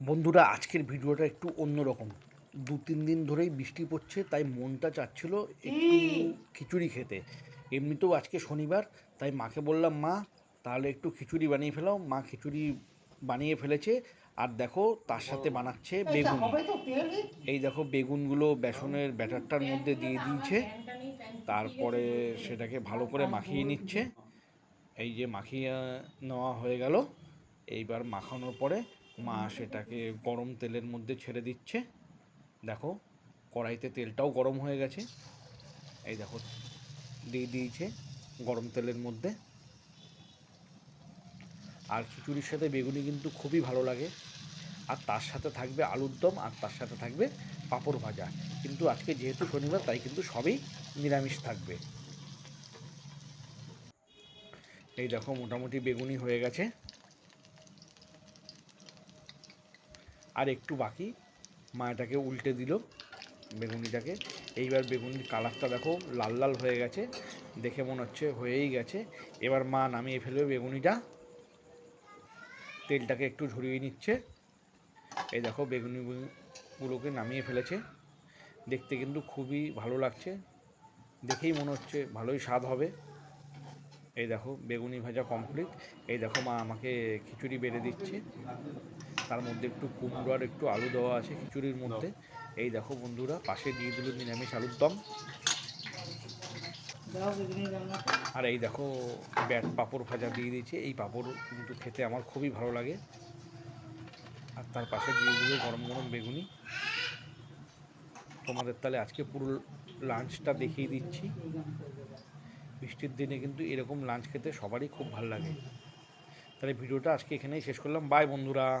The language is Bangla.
বন্ধুরা, আজকের ভিডিওটা একটু অন্যরকম। দু, তিন দিন ধরেই বৃষ্টি পড়ছে, তাই মনটা চাচ্ছিল একটু খিচুড়ি খেতে। এমনিতেও আজকে শনিবার, তাই মাকে বললাম, মা, তাহলে একটু খিচুড়ি বানিয়ে ফেলাও। মা খিচুড়ি বানিয়ে ফেলেছে, আর দেখো, তার সাথে বানাচ্ছে বেগুন। এই দেখো, বেগুনগুলো বেসনের ব্যাটারটার মধ্যে দিয়ে দিয়েছে, তারপরে সেটাকে ভালো করে মাখিয়ে নিচ্ছে। এই যে মাখিয়ে নেওয়া হয়ে গেল, এইবার মাখানোর পরে মা সেটাকে গরম তেলের মধ্যে ছেড়ে দিচ্ছে। দেখো, কড়াইতে তেলটাও গরম হয়ে গেছে। এই দেখো, দিয়ে দিয়েছে গরম তেলের মধ্যে। আর খিচুড়ির সাথে বেগুনি কিন্তু খুবই ভালো লাগে। আর তার সাথে থাকবে আলুর দম, আর তার সাথে থাকবে পাঁপড় ভাজা। কিন্তু আজকে যেহেতু শনিবার, তাই কিন্তু সবই নিরামিষ থাকবে। এই দেখো, মোটামুটি বেগুনি হয়ে গেছে। আর একটু বাকি। মা এটাকে উল্টে দিল বেগুনিটাকে। এইবার বেগুনির কালারটা দেখো লাল লাল হয়ে গেছে। দেখে মনে হচ্ছে হয়েই গেছে। এবার মা নামিয়ে ফেলবে বেগুনিটা। তেলটাকে একটু ঝরিয়ে নিচ্ছে। এই দেখো বেগুনিগুলোকে নামিয়ে ফেলেছে। দেখতে কিন্তু খুবই ভালো লাগছে। দেখেই মনে হচ্ছে ভালোই স্বাদ হবে। এই দেখো বেগুনি ভাজা কমপ্লিট এই দেখো মা আমাকে খিচুড়ি বেড়ে দিচ্ছে। তার মধ্যে একটু কুমড়ো আর একটু আলু দেওয়া আছে খিচুড়ির মধ্যে। এই দেখো বন্ধুরা পাশে দিয়ে দিল নিরামিষ আলুর দম। আর এই দেখো ব্যাট পাঁপড় ভাজা দিয়ে দিয়েছে। এই পাঁপড় কিন্তু খেতে আমার খুবই ভালো লাগে। আর তার পাশে দিয়ে দিল গরম গরম বেগুনি। তোমাদের তাহলে আজকে পুরো লাঞ্চটা দেখিয়ে দিচ্ছি। বৃষ্টির দিনে কিন্তু এরকম লাঞ্চ খেতে সবারই খুব ভালো লাগে। তাহলে ভিডিওটা আজকে এখানেই শেষ করলাম। বাই বন্ধুরা।